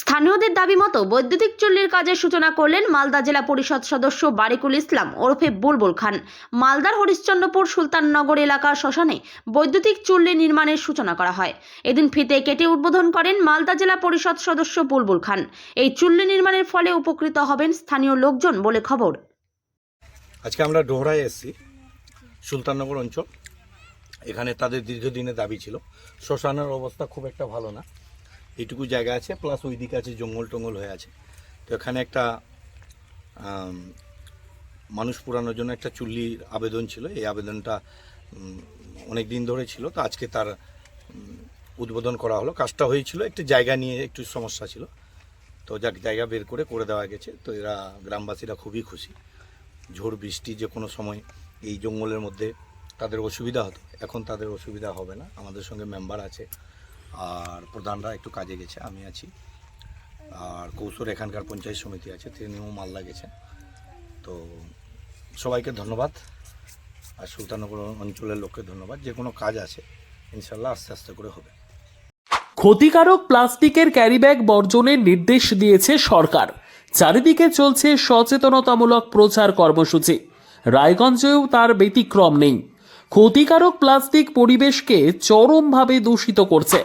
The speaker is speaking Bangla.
স্থানীয়দের দাবি মতো বৈদ্যুতিক চুল্লির কাজের সূচনা করলেন মালদা জেলা পরিষদ সদস্য বারিকুল ইসলাম ওরফে বুলবুল খান। মালদার হরিশ্চন্দ্রপুর সুলতাননগর এলাকার শ্মশানে বৈদ্যুতিক চুল্লি নির্মাণের সূচনা করা হয়। এদিন ফিতে কেটে উদ্বোধন করেন মালদা জেলা পরিষদ সদস্য বুলবুল খান। এই চুল্লি নির্মাণের ফলে উপকৃত হবেন স্থানীয় লোকজন বলে খবর। আজকে আমরা ডোহরায় এসেছি, সুলতাননগর অঞ্চল। এখানে তাদের দীর্ঘদিনের দাবি ছিল। শ্মশানের অবস্থা খুব একটা ভালো না। এইটুকু জায়গা আছে প্লাস ওই দিকে আছে জঙ্গল টঙ্গল হয়ে আছে। তো এখানে একটা মানুষ পুরানোর জন্য একটা চুল্লির আবেদন ছিল। এই আবেদনটা অনেক দিন ধরে ছিল। তো আজকে তার উদ্বোধন করা হলো। কাজটা হয়েছিল, একটু জায়গা নিয়ে একটু সমস্যা ছিল। তো যাক, জায়গা বের করে করে দেওয়া গেছে। তো এরা, গ্রামবাসীরা খুবই খুশি। ঝড়, বৃষ্টি যে কোনো সময় এই জঙ্গলের মধ্যে তাদের অসুবিধা হতো। এখন তাদের অসুবিধা হবে না। আমাদের সঙ্গে মেম্বার আছে। আর প্রধানরা একটু কাজে গেছে, আমি আছি। আর কৌশল এখানকার পঞ্চায়েত সমিতি আছে, তিনিও মালদা গেছেন। তো সবাইকে ধন্যবাদ। আর সুলতানগর অঞ্চলের লোককে ধন্যবাদ। যে কোনো কাজ আছে, ইনশাল্লাহ আস্তে আস্তে করে হবে। ক্ষতিকারক প্লাস্টিকের ক্যারিব্যাগ বর্জনের নির্দেশ দিয়েছে সরকার। চারিদিকে চলছে সচেতনতামূলক প্রচার কর্মসূচি। রায়গঞ্জেও তার ব্যতিক্রম নেই। ক্ষতিকারক প্লাস্টিক পরিবেশকে চরমভাবে দূষিত করছে।